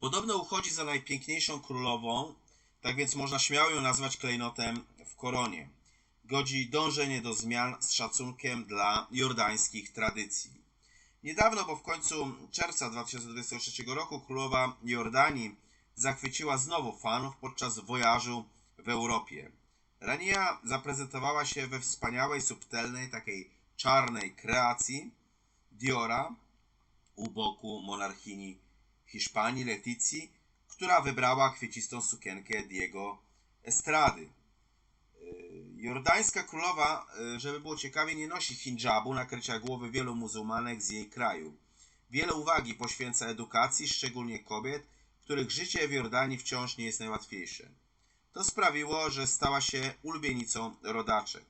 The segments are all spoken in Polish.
Podobno uchodzi za najpiękniejszą królową, tak więc można śmiało ją nazwać klejnotem w koronie. Godzi dążenie do zmian z szacunkiem dla jordańskich tradycji. Niedawno, bo w końcu czerwca 2023 roku królowa Jordanii zachwyciła znowu fanów podczas wojażu w Europie. Rania zaprezentowała się we wspaniałej, subtelnej, takiej czarnej kreacji Diora u boku monarchini Hiszpanii Leticji, która wybrała kwiecistą sukienkę Diego Estrady. Yy, Jordańska królowa, yy, żeby było ciekawie, nie nosi hindżabu, nakrycia głowy wielu muzułmanek z jej kraju. Wiele uwagi poświęca edukacji, szczególnie kobiet, których życie w Jordanii wciąż nie jest najłatwiejsze. To sprawiło, że stała się ulubienicą rodaczek.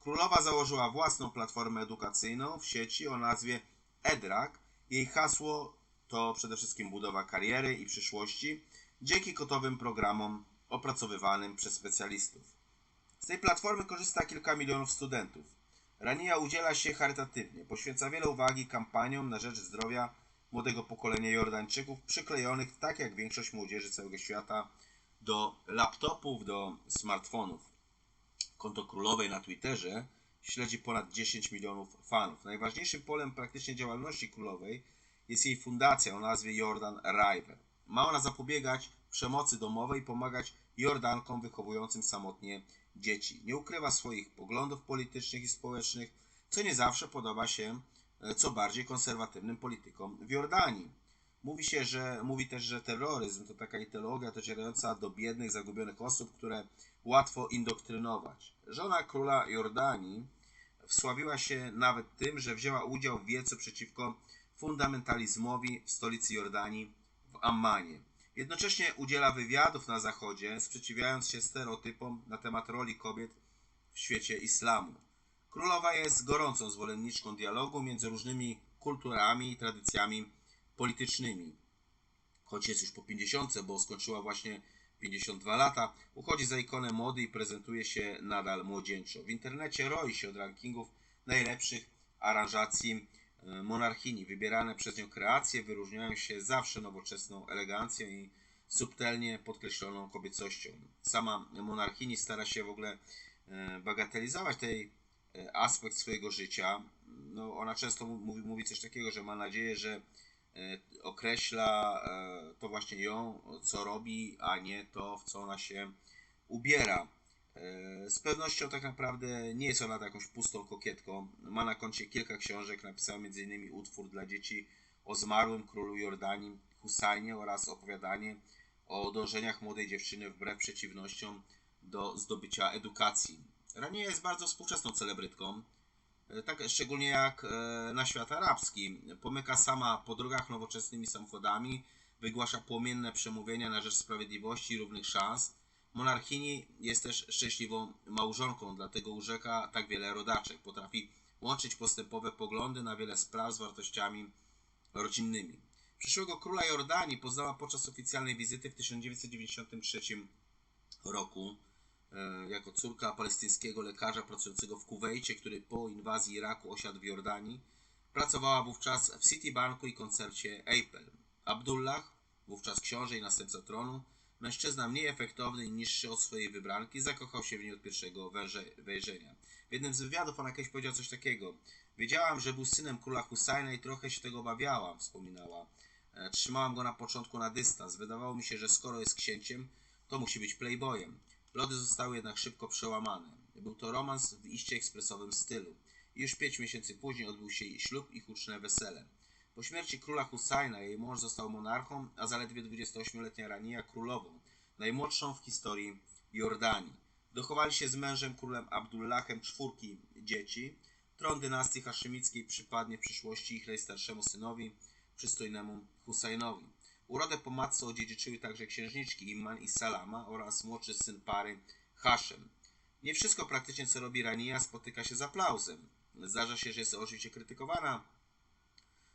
Królowa założyła własną platformę edukacyjną w sieci o nazwie EDRAK. Jej hasło to przede wszystkim budowa kariery i przyszłości dzięki kotowym programom opracowywanym przez specjalistów. Z tej platformy korzysta kilka milionów studentów. Rania udziela się charytatywnie, poświęca wiele uwagi kampaniom na rzecz zdrowia młodego pokolenia Jordańczyków, przyklejonych, tak jak większość młodzieży całego świata, do laptopów, do smartfonów. Konto królowej na Twitterze śledzi ponad 10 milionów fanów. Najważniejszym polem praktycznie działalności królowej jest jej fundacja o nazwie Jordan River. Ma ona zapobiegać przemocy domowej i pomagać Jordankom wychowującym samotnie dzieci. Nie ukrywa swoich poglądów politycznych i społecznych, co nie zawsze podoba się e, co bardziej konserwatywnym politykom w Jordanii. Mówi się, że mówi też, że terroryzm to taka ideologia docierająca do biednych, zagubionych osób, które łatwo indoktrynować. Żona króla Jordanii wsławiła się nawet tym, że wzięła udział w wiece przeciwko fundamentalizmowi w stolicy Jordanii w Ammanie. Jednocześnie udziela wywiadów na Zachodzie, sprzeciwiając się stereotypom na temat roli kobiet w świecie islamu. Królowa jest gorącą zwolenniczką dialogu między różnymi kulturami i tradycjami politycznymi. Choć jest już po 50, bo skończyła właśnie 52 lata, uchodzi za ikonę mody i prezentuje się nadal młodzieńczo. W internecie roi się od rankingów najlepszych aranżacji monarchini. Wybierane przez nią kreacje wyróżniają się zawsze nowoczesną elegancją i subtelnie podkreśloną kobiecością. Sama monarchini stara się w ogóle e, bagatelizować ten aspekt swojego życia. No, ona często mówi, mówi coś takiego, że ma nadzieję, że określa to właśnie ją, co robi, a nie to, w co ona się ubiera. E, Z pewnością tak naprawdę nie jest ona jakąś pustą kokietką. Ma na koncie kilka książek, napisała m.in. utwór dla dzieci o zmarłym królu Jordanii Husajnie oraz opowiadanie o dążeniach młodej dziewczyny wbrew przeciwnościom do zdobycia edukacji. Rania jest bardzo współczesną celebrytką, e, tak szczególnie jak e, na świat arabski. Pomyka sama po drogach nowoczesnymi samochodami, wygłasza płomienne przemówienia na rzecz sprawiedliwości i równych szans. Monarchini jest też szczęśliwą małżonką, dlatego urzeka tak wiele rodaczek. Potrafi łączyć postępowe poglądy na wiele spraw z wartościami rodzinnymi. Przyszłego króla Jordanii poznała podczas oficjalnej wizyty w 1993 roku e, jako córka palestyńskiego lekarza pracującego w Kuwejcie, który po inwazji Iraku osiadł w Jordanii. Pracowała wówczas w Citibanku i koncercie Apple. Abdullah, wówczas książę i następca tronu, mężczyzna mniej efektowny i niższy od swojej wybranki, zakochał się w niej od pierwszego wejrzenia. W jednym z wywiadów ona kiedyś powiedziała coś takiego. Wiedziałam, że był synem króla Husajna i trochę się tego obawiałam, wspominała. E, Trzymałam go na początku na dystans. Wydawało mi się, że skoro jest księciem, to musi być playboyem. Lody zostały jednak szybko przełamane. Był to romans w iście ekspresowym stylu. Już pięć miesięcy później odbył się jej ślub i huczne wesele. Po śmierci króla Husajna jej mąż został monarchą, a zaledwie 28-letnia Rania królową, najmłodszą w historii Jordanii. Dochowali się z mężem królem Abdullahem czwórki dzieci. Tron dynastii haszymickiej przypadnie w przyszłości ich najstarszemu synowi, przystojnemu Husajnowi. Urodę po matce odziedziczyły także księżniczki Imman i Salama oraz młodszy syn pary Haszem. Nie wszystko praktycznie co robi Rania spotyka się z aplauzem. Zdarza się, że jest oczywiście krytykowana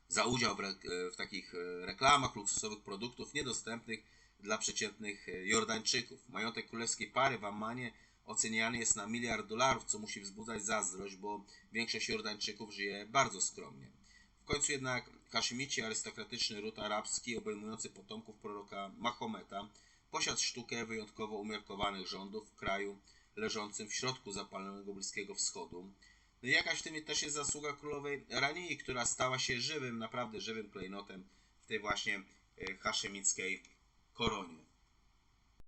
za udział w, re- w takich e, reklamach luksusowych produktów niedostępnych dla przeciętnych e, Jordańczyków. Majątek królewskiej pary w Ammanie oceniany jest na miliard dolarów, co musi wzbudzać zazdrość, bo większość Jordańczyków żyje bardzo skromnie. W końcu jednak Haszemici, arystokratyczny ród arabski obejmujący potomków proroka Mahometa, posiadł sztukę wyjątkowo umiarkowanych rządów w kraju leżącym w środku zapalonego Bliskiego Wschodu. No jakaś w tym też jest zasługa królowej Ranii, która stała się żywym, naprawdę żywym klejnotem w tej właśnie e, haszemickiej koronie.